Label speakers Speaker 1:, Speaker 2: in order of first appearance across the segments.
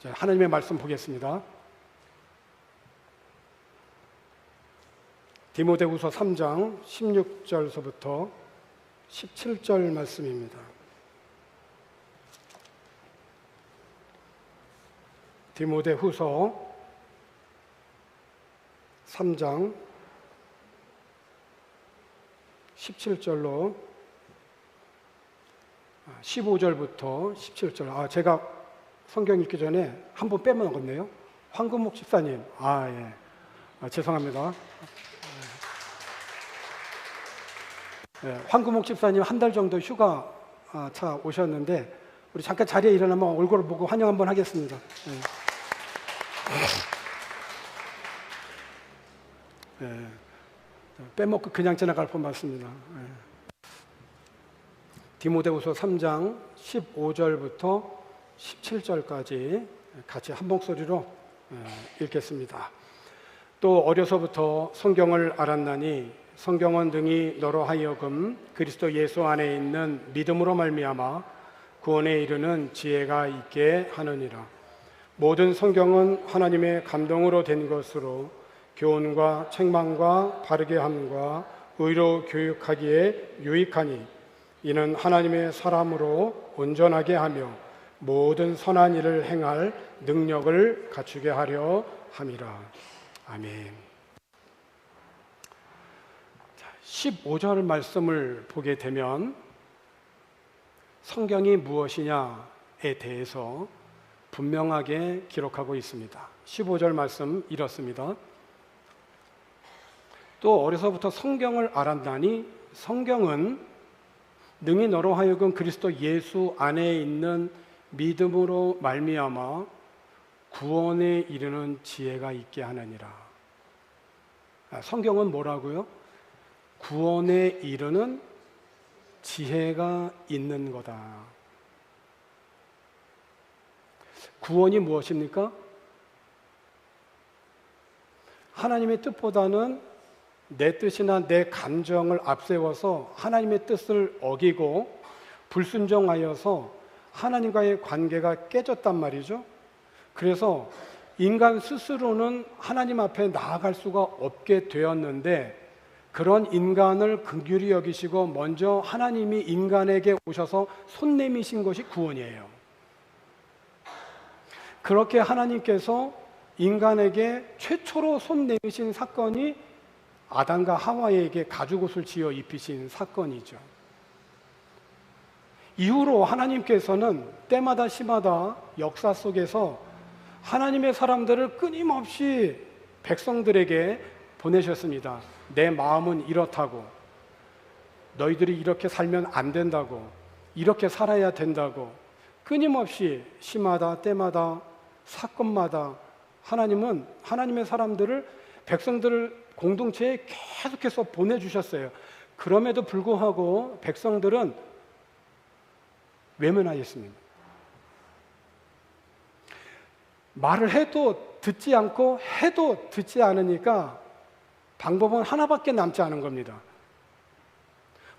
Speaker 1: 자, 하나님의 말씀 보겠습니다. 디모데후서 3장 16절서부터 17절 말씀입니다. 디모데후서 3장 17절로 15절부터 17절. 아, 제가 성경 읽기 전에 한 번 빼먹었네요. 황금목 집사님. 아, 예. 아, 죄송합니다. 예, 황금목 집사님 한 달 정도 휴가 아, 차 오셨는데 우리 잠깐 자리에 일어나면 얼굴을 보고 환영 한번 하겠습니다. 예. 예, 빼먹고 그냥 지나갈 뻔 맞습니다. 예. 디모데후서 3장 15절부터 17절까지 같이 한 목소리로 예, 읽겠습니다. 또 어려서부터 성경을 알았나니 성경은 등이 너로 하여금 그리스도 예수 안에 있는 믿음으로 말미암아 구원에 이르는 지혜가 있게 하느니라. 모든 성경은 하나님의 감동으로 된 것으로 교훈과 책망과 바르게 함과 의로 교육하기에 유익하니 이는 하나님의 사람으로 온전하게 하며 모든 선한 일을 행할 능력을 갖추게 하려 함이라. 아멘. 15절 말씀을 보게 되면 성경이 무엇이냐에 대해서 분명하게 기록하고 있습니다. 15절 말씀 이렇습니다. 또 어려서부터 성경을 알았나니 성경은 능히 너로 하여금 그리스도 예수 안에 있는 믿음으로 말미암아 구원에 이르는 지혜가 있게 하느니라. 아, 성경은 뭐라고요? 구원에 이르는 지혜가 있는 거다. 구원이 무엇입니까? 하나님의 뜻보다는 내 뜻이나 내 감정을 앞세워서 하나님의 뜻을 어기고 불순종하여서 하나님과의 관계가 깨졌단 말이죠. 그래서 인간 스스로는 하나님 앞에 나아갈 수가 없게 되었는데 그런 인간을 긍휼히 여기시고 먼저 하나님이 인간에게 오셔서 손 내미신 것이 구원이에요. 그렇게 하나님께서 인간에게 최초로 손 내미신 사건이 아담과 하와에게 가죽옷을 지어 입히신 사건이죠. 이후로 하나님께서는 때마다 시마다 역사 속에서 하나님의 사람들을 끊임없이 백성들에게 보내셨습니다. 내 마음은 이렇다고. 너희들이 이렇게 살면 안 된다고. 이렇게 살아야 된다고. 끊임없이 시마다 때마다 사건마다 하나님은 하나님의 사람들을 백성들을 공동체에 계속해서 보내주셨어요. 그럼에도 불구하고 백성들은 외면하였습니다. 말을 해도 듣지 않고 해도 듣지 않으니까 방법은 하나밖에 남지 않은 겁니다.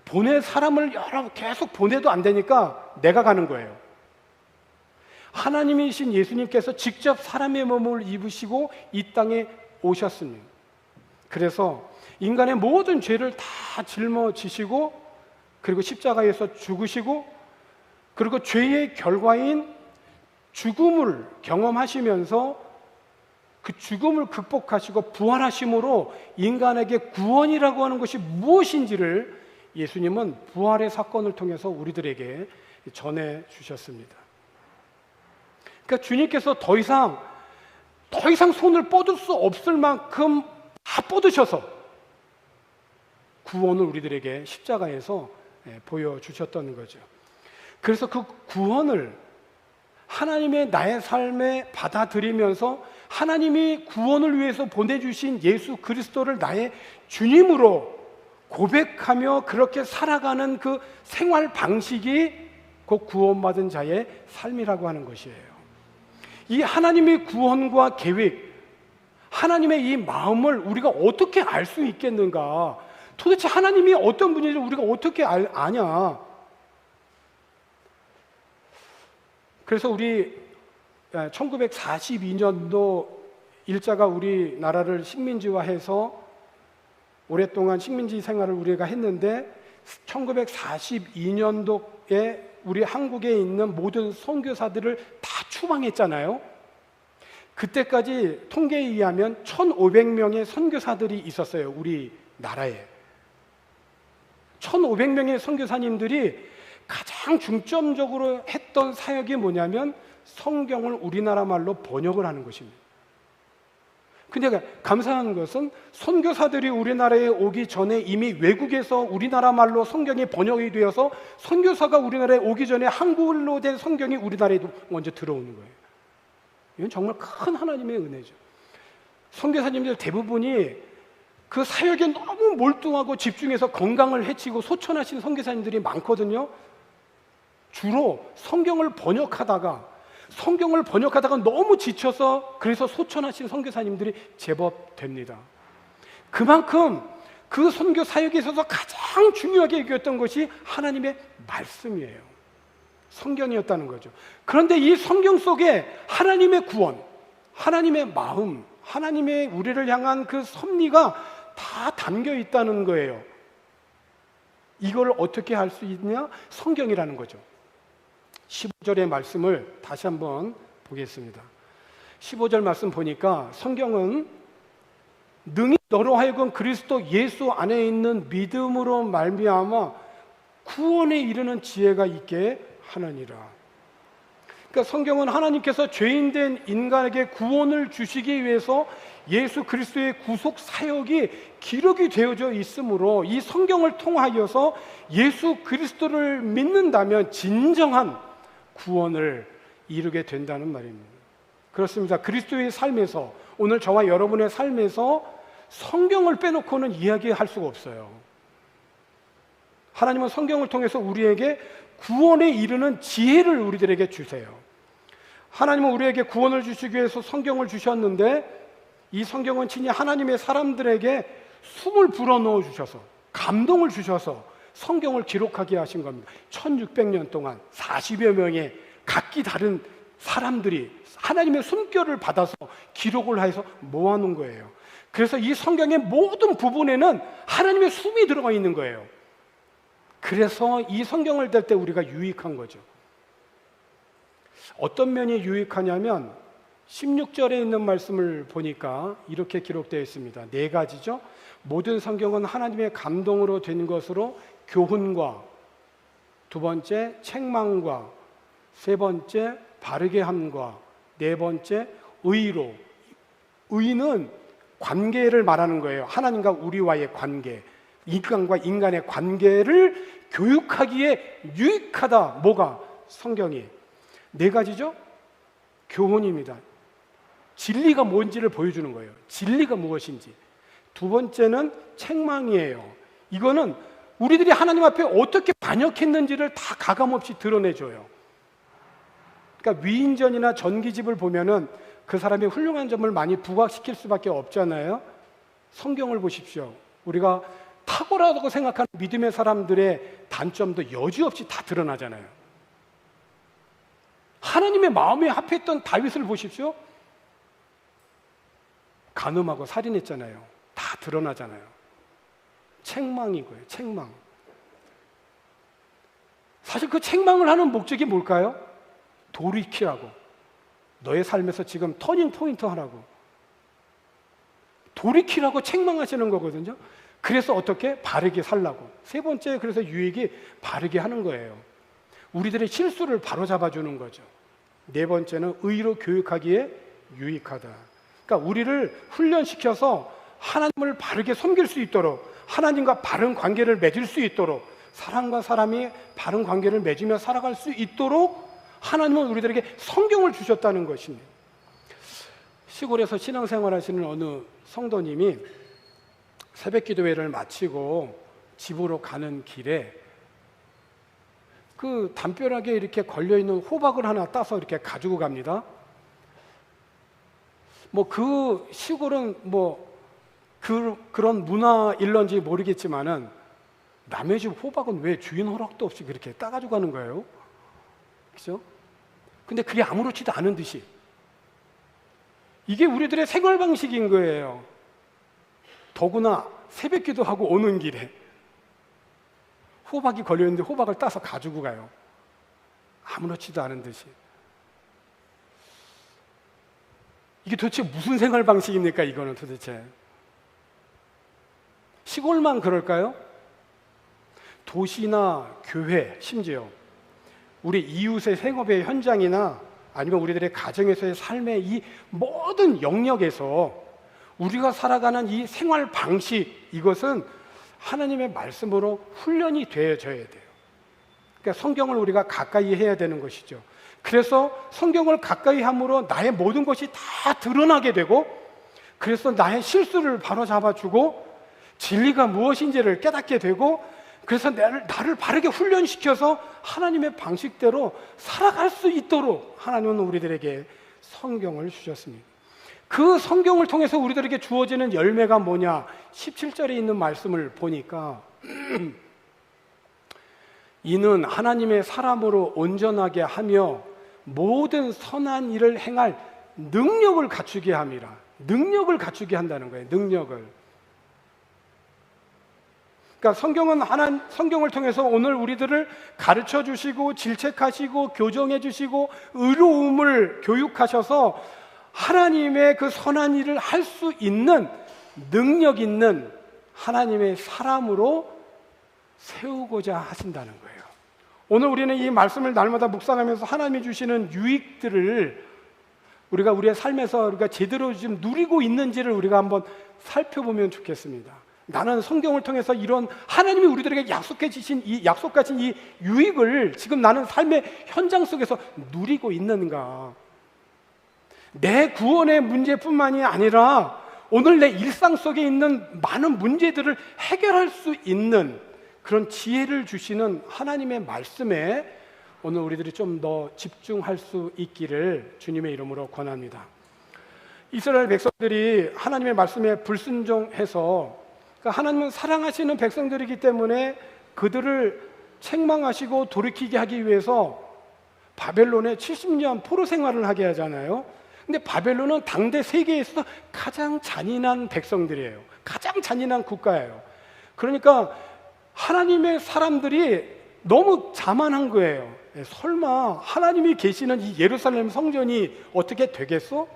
Speaker 1: 보낼 사람을 여러 계속 보내도 안 되니까 내가 가는 거예요. 하나님이신 예수님께서 직접 사람의 몸을 입으시고 이 땅에 오셨습니다. 그래서 인간의 모든 죄를 다 짊어지시고 그리고 십자가에서 죽으시고 그리고 죄의 결과인 죽음을 경험하시면서 그 죽음을 극복하시고 부활하심으로 인간에게 구원이라고 하는 것이 무엇인지를 예수님은 부활의 사건을 통해서 우리들에게 전해 주셨습니다. 그러니까 주님께서 더 이상 더 이상 손을 뻗을 수 없을 만큼 다 뻗으셔서 구원을 우리들에게 십자가에서 예, 보여주셨던 거죠. 그래서 그 구원을 하나님의 나의 삶에 받아들이면서 하나님이 구원을 위해서 보내주신 예수 그리스도를 나의 주님으로 고백하며 그렇게 살아가는 그 생활 방식이 곧 구원받은 자의 삶이라고 하는 것이에요. 이 하나님의 구원과 계획, 하나님의 이 마음을 우리가 어떻게 알 수 있겠는가? 도대체 하나님이 어떤 분인지 우리가 어떻게 알, 아냐? 그래서 우리 1942년도 일자가 우리나라를 식민지화해서 오랫동안 식민지 생활을 우리가 했는데 1942년도에 우리 한국에 있는 모든 선교사들을 다 추방했잖아요. 그때까지 통계에 의하면 1,500명의 선교사들이 있었어요. 우리 나라에. 1,500명의 선교사님들이 가장 중점적으로 했던 사역이 뭐냐면 성경을 우리나라 말로 번역을 하는 것입니다. 근데 감사한 것은 선교사들이 우리나라에 오기 전에 이미 외국에서 우리나라 말로 성경이 번역이 되어서 선교사가 우리나라에 오기 전에 한국어로 된 성경이 우리나라에도 먼저 들어오는 거예요. 이건 정말 큰 하나님의 은혜죠. 선교사님들 대부분이 그 사역에 너무 몰두하고 집중해서 건강을 해치고 소천하신 선교사님들이 많거든요. 주로 성경을 번역하다가 성경을 번역하다가 너무 지쳐서 그래서 소천하신 선교사님들이 제법 됩니다. 그만큼 그 선교 사역에 있어서 가장 중요하게 여겼던 것이 하나님의 말씀이에요. 성경이었다는 거죠. 그런데 이 성경 속에 하나님의 구원, 하나님의 마음, 하나님의 우리를 향한 그 섭리가 다 담겨 있다는 거예요. 이걸 어떻게 할 수 있냐? 성경이라는 거죠. 15절의 말씀을 다시 한번 보겠습니다. 15절 말씀 보니까 성경은 능히 너로 하여금 그리스도 예수 안에 있는 믿음으로 말미암아 구원에 이르는 지혜가 있게 하느니라. 그러니까 성경은 하나님께서 죄인된 인간에게 구원을 주시기 위해서 예수 그리스도의 구속 사역이 기록이 되어져 있으므로 이 성경을 통하여서 예수 그리스도를 믿는다면 진정한 구원을 이루게 된다는 말입니다. 그렇습니다. 그리스도의 삶에서 오늘 저와 여러분의 삶에서 성경을 빼놓고는 이야기할 수가 없어요. 하나님은 성경을 통해서 우리에게 구원에 이르는 지혜를 우리들에게 주세요. 하나님은 우리에게 구원을 주시기 위해서 성경을 주셨는데 이 성경은 친히 하나님의 사람들에게 숨을 불어넣어 주셔서 감동을 주셔서 성경을 기록하게 하신 겁니다. 1600년 동안 40여 명의 각기 다른 사람들이 하나님의 숨결을 받아서 기록을 해서 모아놓은 거예요. 그래서 이 성경의 모든 부분에는 하나님의 숨이 들어가 있는 거예요. 그래서 이 성경을 댈때 우리가 유익한 거죠. 어떤 면이 유익하냐면 16절에 있는 말씀을 보니까 이렇게 기록되어 있습니다. 네 가지죠. 모든 성경은 하나님의 감동으로 된 것으로 교훈과 두 번째 책망과 세 번째 바르게 함과 네 번째 의로 의는 관계를 말하는 거예요. 하나님과 우리와의 관계. 인간과 인간의 관계를 교육하기에 유익하다. 뭐가? 성경이. 네 가지죠? 교훈입니다. 진리가 뭔지를 보여주는 거예요. 진리가 무엇인지. 두 번째는 책망이에요. 이거는 우리들이 하나님 앞에 어떻게 반역했는지를 다 가감없이 드러내줘요. 그러니까 위인전이나 전기집을 보면은 그 사람의 훌륭한 점을 많이 부각시킬 수밖에 없잖아요. 성경을 보십시오. 우리가 탁월하다고 생각하는 믿음의 사람들의 단점도 여지없이 다 드러나잖아요. 하나님의 마음에 합했던 다윗을 보십시오. 간음하고 살인했잖아요. 다 드러나잖아요. 책망이고요. 책망. 사실 그 책망을 하는 목적이 뭘까요? 돌이키라고. 너의 삶에서 지금 터닝 포인트 하라고. 돌이키라고 책망하시는 거거든요. 그래서 어떻게 바르게 살라고. 세 번째 그래서 유익이 바르게 하는 거예요. 우리들의 실수를 바로잡아 주는 거죠. 네 번째는 의로 교육하기에 유익하다. 그러니까 우리를 훈련시켜서 하나님을 바르게 섬길 수 있도록 하나님과 바른 관계를 맺을 수 있도록 사람과 사람이 바른 관계를 맺으며 살아갈 수 있도록 하나님은 우리들에게 성경을 주셨다는 것입니다. 시골에서 신앙생활 하시는 어느 성도님이 새벽 기도회를 마치고 집으로 가는 길에 그 담벼락에 이렇게 걸려 있는 호박을 하나 따서 이렇게 가지고 갑니다. 뭐 그 시골은 뭐 그, 그런 문화일런지 모르겠지만은 남의 집 호박은 왜 주인 허락도 없이 그렇게 따가지고 가는 거예요? 그죠? 근데 그게 아무렇지도 않은 듯이 이게 우리들의 생활 방식인 거예요. 더구나 새벽 기도하고 오는 길에 호박이 걸려있는데 호박을 따서 가지고 가요. 아무렇지도 않은 듯이. 이게 도대체 무슨 생활 방식입니까? 이거는 도대체. 시골만 그럴까요? 도시나 교회, 심지어 우리 이웃의 생업의 현장이나 아니면 우리들의 가정에서의 삶의 이 모든 영역에서 우리가 살아가는 이 생활 방식 이것은 하나님의 말씀으로 훈련이 되어져야 돼요. 그러니까 성경을 우리가 가까이 해야 되는 것이죠. 그래서 성경을 가까이 함으로 나의 모든 것이 다 드러나게 되고 그래서 나의 실수를 바로 잡아주고 진리가 무엇인지를 깨닫게 되고 그래서 나를, 나를 바르게 훈련시켜서 하나님의 방식대로 살아갈 수 있도록 하나님은 우리들에게 성경을 주셨습니다. 그 성경을 통해서 우리들에게 주어지는 열매가 뭐냐? 17절에 있는 말씀을 보니까 이는 하나님의 사람으로 온전하게 하며 모든 선한 일을 행할 능력을 갖추게 함이라. 능력을 갖추게 한다는 거예요. 능력을. 그러니까 성경은 하나 성경을 통해서 오늘 우리들을 가르쳐 주시고 질책하시고 교정해 주시고 의로움을 교육하셔서 하나님의 그 선한 일을 할 수 있는 능력 있는 하나님의 사람으로 세우고자 하신다는 거예요. 오늘 우리는 이 말씀을 날마다 묵상하면서 하나님이 주시는 유익들을 우리가 우리의 삶에서 우리가 제대로 지금 누리고 있는지를 우리가 한번 살펴보면 좋겠습니다. 나는 성경을 통해서 이런 하나님이 우리들에게 약속해 주신 이 약속 가진 이 유익을 지금 나는 삶의 현장 속에서 누리고 있는가? 내 구원의 문제뿐만이 아니라 오늘 내 일상 속에 있는 많은 문제들을 해결할 수 있는 그런 지혜를 주시는 하나님의 말씀에 오늘 우리들이 좀 더 집중할 수 있기를 주님의 이름으로 권합니다. 이스라엘 백성들이 하나님의 말씀에 불순종해서 그러니까 하나님은 사랑하시는 백성들이기 때문에 그들을 책망하시고 돌이키게 하기 위해서 바벨론에 70년 포로 생활을 하게 하잖아요. 근데 바벨론은 당대 세계에서 가장 잔인한 백성들이에요. 가장 잔인한 국가예요. 그러니까 하나님의 사람들이 너무 자만한 거예요. 예, 설마 하나님이 계시는 이 예루살렘 성전이 어떻게 되겠어?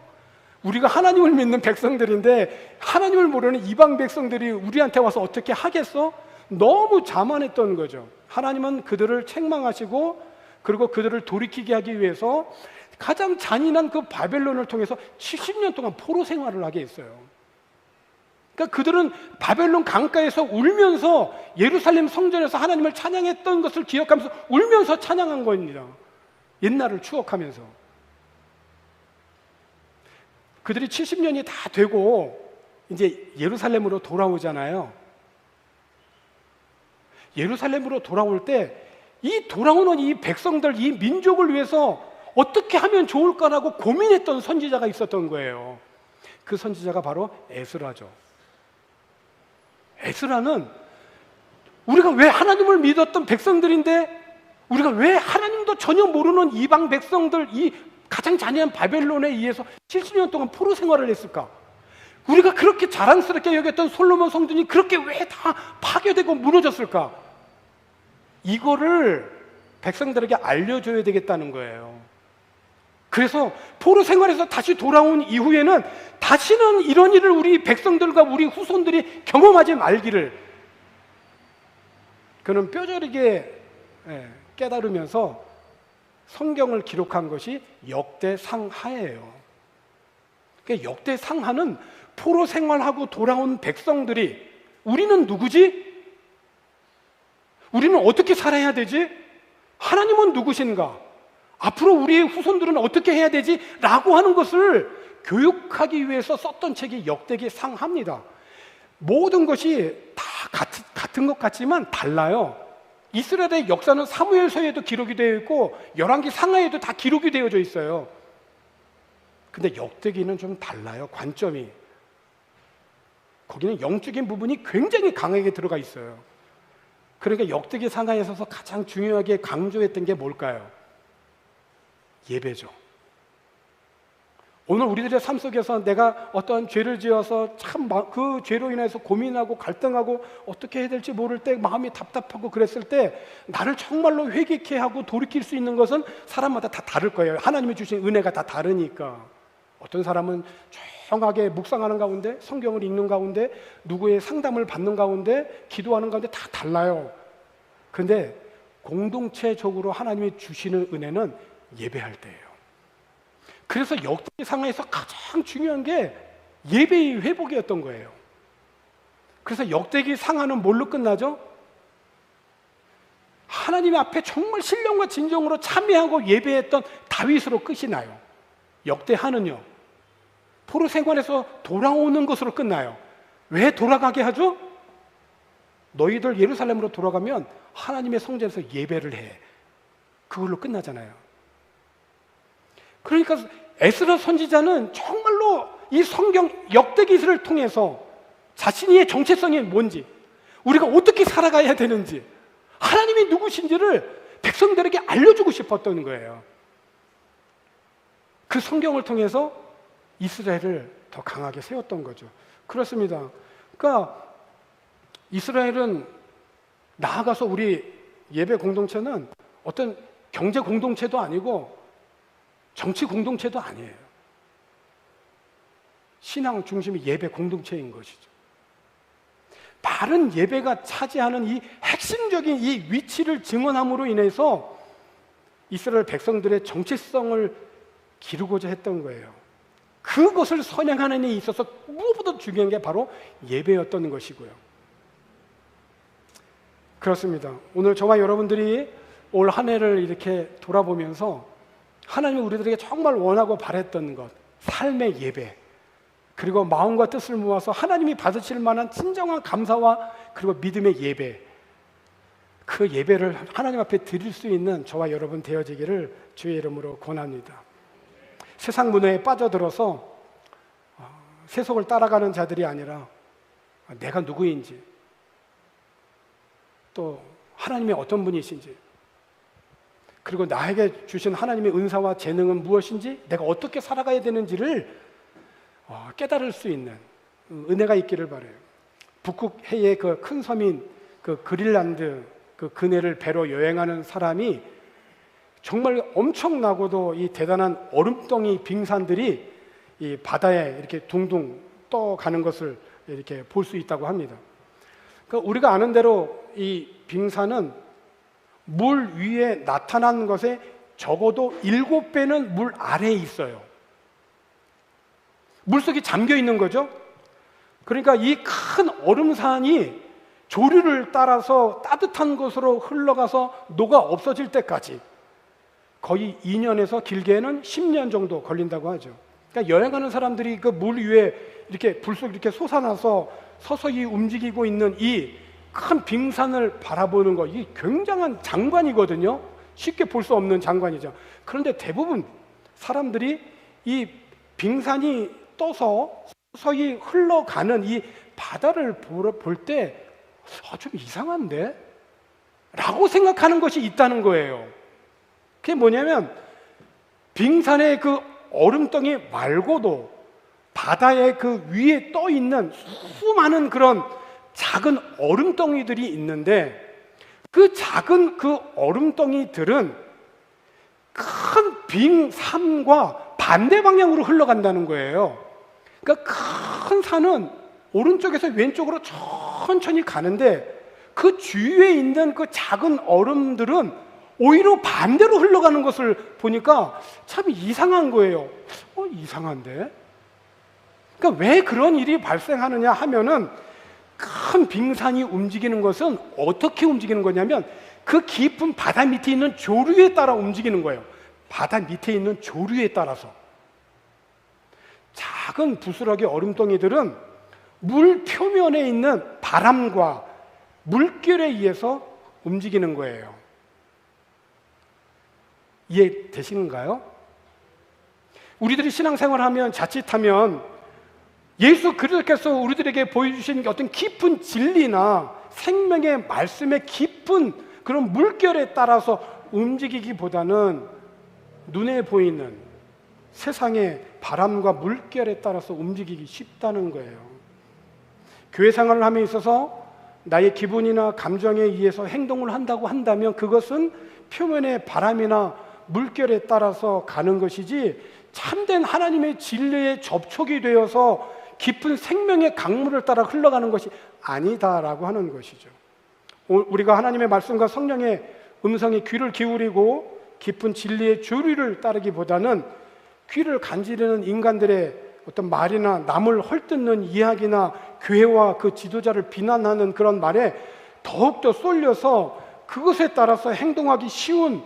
Speaker 1: 우리가 하나님을 믿는 백성들인데 하나님을 모르는 이방 백성들이 우리한테 와서 어떻게 하겠어? 너무 자만했던 거죠. 하나님은 그들을 책망하시고 그리고 그들을 돌이키게 하기 위해서 가장 잔인한 그 바벨론을 통해서 70년 동안 포로 생활을 하게 했어요. 그러니까 그들은 바벨론 강가에서 울면서 예루살렘 성전에서 하나님을 찬양했던 것을 기억하면서 울면서 찬양한 겁니다. 옛날을 추억하면서. 그들이 70년이 다 되고 이제 예루살렘으로 돌아오잖아요. 예루살렘으로 돌아올 때 이 돌아오는 이 백성들, 이 민족을 위해서 어떻게 하면 좋을까라고 고민했던 선지자가 있었던 거예요. 그 선지자가 바로 에스라죠. 에스라는 우리가 왜 하나님을 믿었던 백성들인데 우리가 왜 하나님도 전혀 모르는 이방 백성들 이 가장 잔인한 바벨론에 의해서 70년 동안 포로 생활을 했을까? 우리가 그렇게 자랑스럽게 여겼던 솔로몬 성전이 그렇게 왜 다 파괴되고 무너졌을까? 이거를 백성들에게 알려줘야 되겠다는 거예요. 그래서 포로 생활에서 다시 돌아온 이후에는 다시는 이런 일을 우리 백성들과 우리 후손들이 경험하지 말기를 그는 뼈저리게 예, 깨달으면서 성경을 기록한 것이 역대상하예요. 그러니까 역대상하는 포로 생활하고 돌아온 백성들이 우리는 누구지? 우리는 어떻게 살아야 되지? 하나님은 누구신가? 앞으로 우리의 후손들은 어떻게 해야 되지? 라고 하는 것을 교육하기 위해서 썼던 책이 역대기 상합니다. 모든 것이 다 같은, 같은 것 같지만 달라요. 이스라엘의 역사는 사무엘서에도 기록이 되어 있고 열왕기 상하에도 다 기록이 되어져 있어요. 근데 역대기는 좀 달라요. 관점이. 거기는 영적인 부분이 굉장히 강하게 들어가 있어요. 그러니까 역대기 상하에 있어서 가장 중요하게 강조했던 게 뭘까요? 예배죠. 오늘 우리들의 삶 속에서 내가 어떤 죄를 지어서 참 그 죄로 인해서 고민하고 갈등하고 어떻게 해야 될지 모를 때 마음이 답답하고 그랬을 때 나를 정말로 회개케 하고 돌이킬 수 있는 것은 사람마다 다 다를 거예요. 하나님이 주신 은혜가 다 다르니까. 어떤 사람은 조용하게 묵상하는 가운데 성경을 읽는 가운데 누구의 상담을 받는 가운데 기도하는 가운데 다 달라요. 근데 공동체적으로 하나님이 주시는 은혜는 예배할 때예요. 그래서 역대 상황에서 가장 중요한 게 예배의 회복이었던 거예요. 그래서 역대기 상하는 뭘로 끝나죠? 하나님 앞에 정말 신령과 진정으로 참여하고 예배했던 다윗으로 끝이 나요. 역대하는요. 포로 생활에서 돌아오는 것으로 끝나요. 왜 돌아가게 하죠? 너희들 예루살렘으로 돌아가면 하나님의 성전에서 예배를 해. 그걸로 끝나잖아요. 그러니까 에스라 선지자는 정말로 이 성경 역대기술을 통해서 자신의 정체성이 뭔지, 우리가 어떻게 살아가야 되는지, 하나님이 누구신지를 백성들에게 알려주고 싶었던 거예요. 그 성경을 통해서 이스라엘을 더 강하게 세웠던 거죠. 그렇습니다. 그러니까 이스라엘은 나아가서 우리 예배 공동체는 어떤 경제 공동체도 아니고 정치 공동체도 아니에요. 신앙 중심이 예배 공동체인 것이죠. 바른 예배가 차지하는 이 핵심적인 이 위치를 증언함으로 인해서 이스라엘 백성들의 정체성을 기르고자 했던 거예요. 그것을 선양하는 데 있어서 무엇보다 중요한 게 바로 예배였던 것이고요. 그렇습니다. 오늘 저와 여러분들이 올 한 해를 이렇게 돌아보면서 하나님이 우리들에게 정말 원하고 바랬던 것, 삶의 예배, 그리고 마음과 뜻을 모아서 하나님이 받으실 만한 진정한 감사와 그리고 믿음의 예배, 그 예배를 하나님 앞에 드릴 수 있는 저와 여러분 되어지기를 주의 이름으로 권합니다. 세상 문화에 빠져들어서 어, 세속을 따라가는 자들이 아니라 내가 누구인지 또 하나님이 어떤 분이신지 그리고 나에게 주신 하나님의 은사와 재능은 무엇인지 내가 어떻게 살아가야 되는지를 어, 깨달을 수 있는 은혜가 있기를 바래요. 북극 해의 그 큰 섬인 그 그릴란드 그 그네를 배로 여행하는 사람이 정말 엄청나고도 이 대단한 얼음덩이 빙산들이 이 바다에 이렇게 둥둥 떠가는 것을 이렇게 볼 수 있다고 합니다. 그러니까 우리가 아는 대로 이 빙산은 물 위에 나타난 것에 적어도 일곱 배는 물 아래에 있어요. 물 속에 잠겨 있는 거죠. 그러니까 이 큰 얼음산이 조류를 따라서 따뜻한 곳으로 흘러가서 녹아 없어질 때까지 거의 2년에서 길게는 10년 정도 걸린다고 하죠. 그러니까 여행하는 사람들이 그 물 위에 이렇게 불속 이렇게 솟아나서 서서히 움직이고 있는 이 큰 빙산을 바라보는 거, 이 굉장한 장관이거든요. 쉽게 볼 수 없는 장관이죠. 그런데 대부분 사람들이 이 빙산이 떠서 서서히 흘러가는 이 바다를 볼 때, 아, 좀 이상한데? 라고 생각하는 것이 있다는 거예요. 그게 뭐냐면, 빙산의 그 얼음덩이 말고도 바다의 그 위에 떠 있는 수많은 그런 작은 얼음덩이들이 있는데, 그 작은 그 얼음덩이들은 큰 빙 산과 반대 방향으로 흘러간다는 거예요. 그러니까 큰 산은 오른쪽에서 왼쪽으로 천천히 가는데 그 주위에 있는 그 작은 얼음들은 오히려 반대로 흘러가는 것을 보니까 참 이상한 거예요. 어, 이상한데? 그러니까 왜 그런 일이 발생하느냐 하면은 큰 빙산이 움직이는 것은 어떻게 움직이는 거냐면 그 깊은 바다 밑에 있는 조류에 따라 움직이는 거예요. 바다 밑에 있는 조류에 따라서. 작은 부스러기 얼음덩이들은 물 표면에 있는 바람과 물결에 의해서 움직이는 거예요. 이해 되시는가요? 우리들이 신앙생활 하면 자칫하면 예수 그리스도께서 우리들에게 보여주신 어떤 깊은 진리나 생명의 말씀의 깊은 그런 물결에 따라서 움직이기보다는 눈에 보이는 세상의 바람과 물결에 따라서 움직이기 쉽다는 거예요. 교회 생활을 함에 있어서 나의 기분이나 감정에 의해서 행동을 한다고 한다면 그것은 표면의 바람이나 물결에 따라서 가는 것이지 참된 하나님의 진리에 접촉이 되어서 깊은 생명의 강물을 따라 흘러가는 것이 아니다라고 하는 것이죠. 오- 우리가 하나님의 말씀과 성령의 음성에 귀를 기울이고 깊은 진리의 조류를 따르기보다는 귀를 간지르는 인간들의 어떤 말이나 남을 헐뜯는 이야기나 교회와 그 지도자를 비난하는 그런 말에 더욱더 쏠려서 그것에 따라서 행동하기 쉬운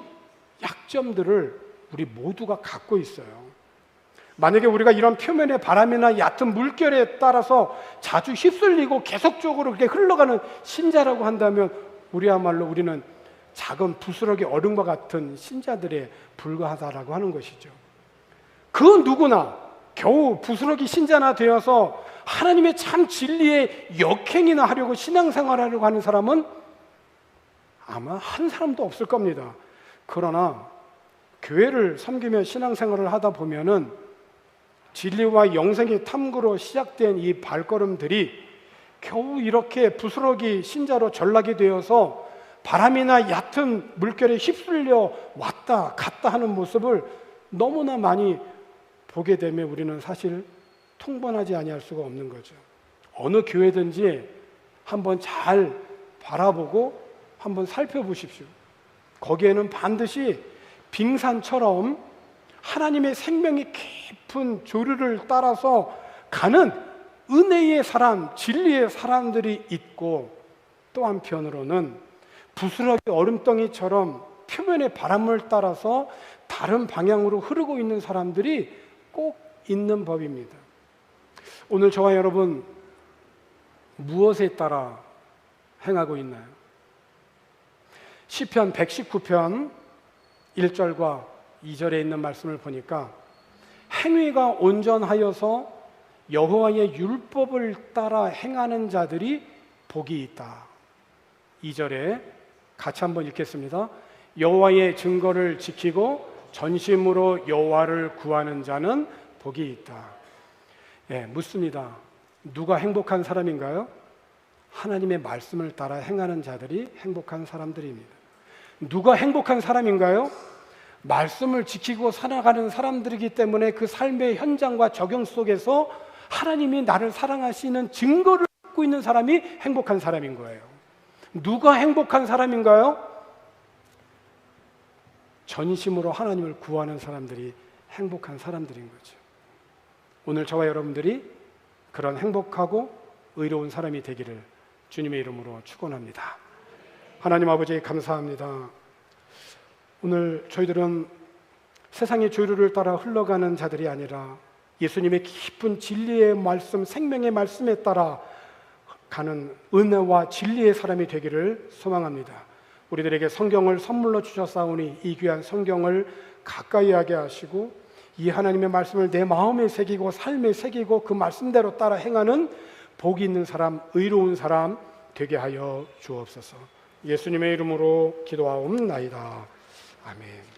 Speaker 1: 약점들을 우리 모두가 갖고 있어요. 만약에 우리가 이런 표면의 바람이나 얕은 물결에 따라서 자주 휩쓸리고 계속적으로 그렇게 흘러가는 신자라고 한다면 우리야말로 우리는 작은 부스러기 얼음과 같은 신자들에 불과하다라고 하는 것이죠. 그 누구나 겨우 부스러기 신자나 되어서 하나님의 참 진리의 역행이나 하려고 신앙생활하려고 하는 사람은 아마 한 사람도 없을 겁니다. 그러나 교회를 섬기며 신앙생활을 하다 보면은 진리와 영생의 탐구로 시작된 이 발걸음들이 겨우 이렇게 부스러기 신자로 전락이 되어서 바람이나 얕은 물결에 휩쓸려 왔다 갔다 하는 모습을 너무나 많이 보게 되면 우리는 사실 통번하지 아니할 수가 없는 거죠. 어느 교회든지 한번 잘 바라보고 한번 살펴보십시오. 거기에는 반드시 빙산처럼 하나님의 생명이 깊은 조류를 따라서 가는 은혜의 사람, 진리의 사람들이 있고 또 한편으로는 부스러기 얼음덩이처럼 표면의 바람을 따라서 다른 방향으로 흐르고 있는 사람들이 꼭 있는 법입니다. 오늘 저와 여러분 무엇에 따라 행하고 있나요? 시편 119편 1절과 2절에 있는 말씀을 보니까 행위가 온전하여서 여호와의 율법을 따라 행하는 자들이 복이 있다. 2절에 같이 한번 읽겠습니다. 여호와의 증거를 지키고 전심으로 여호와를 구하는 자는 복이 있다. 예, 묻습니다. 누가 행복한 사람인가요? 하나님의 말씀을 따라 행하는 자들이 행복한 사람들입니다. 누가 행복한 사람인가요? 말씀을 지키고 살아가는 사람들이기 때문에 그 삶의 현장과 적용 속에서 하나님이 나를 사랑하시는 증거를 갖고 있는 사람이 행복한 사람인 거예요. 누가 행복한 사람인가요? 전심으로 하나님을 구하는 사람들이 행복한 사람들인 거죠. 오늘 저와 여러분들이 그런 행복하고 의로운 사람이 되기를 주님의 이름으로 축원합니다. 하나님 아버지 감사합니다. 오늘 저희들은 세상의 조류를 따라 흘러가는 자들이 아니라 예수님의 깊은 진리의 말씀, 생명의 말씀에 따라 가는 은혜와 진리의 사람이 되기를 소망합니다. 우리들에게 성경을 선물로 주셨사오니 이 귀한 성경을 가까이 하게 하시고 이 하나님의 말씀을 내 마음에 새기고 삶에 새기고 그 말씀대로 따라 행하는 복이 있는 사람, 의로운 사람 되게 하여 주옵소서. 예수님의 이름으로 기도하옵나이다. 아멘.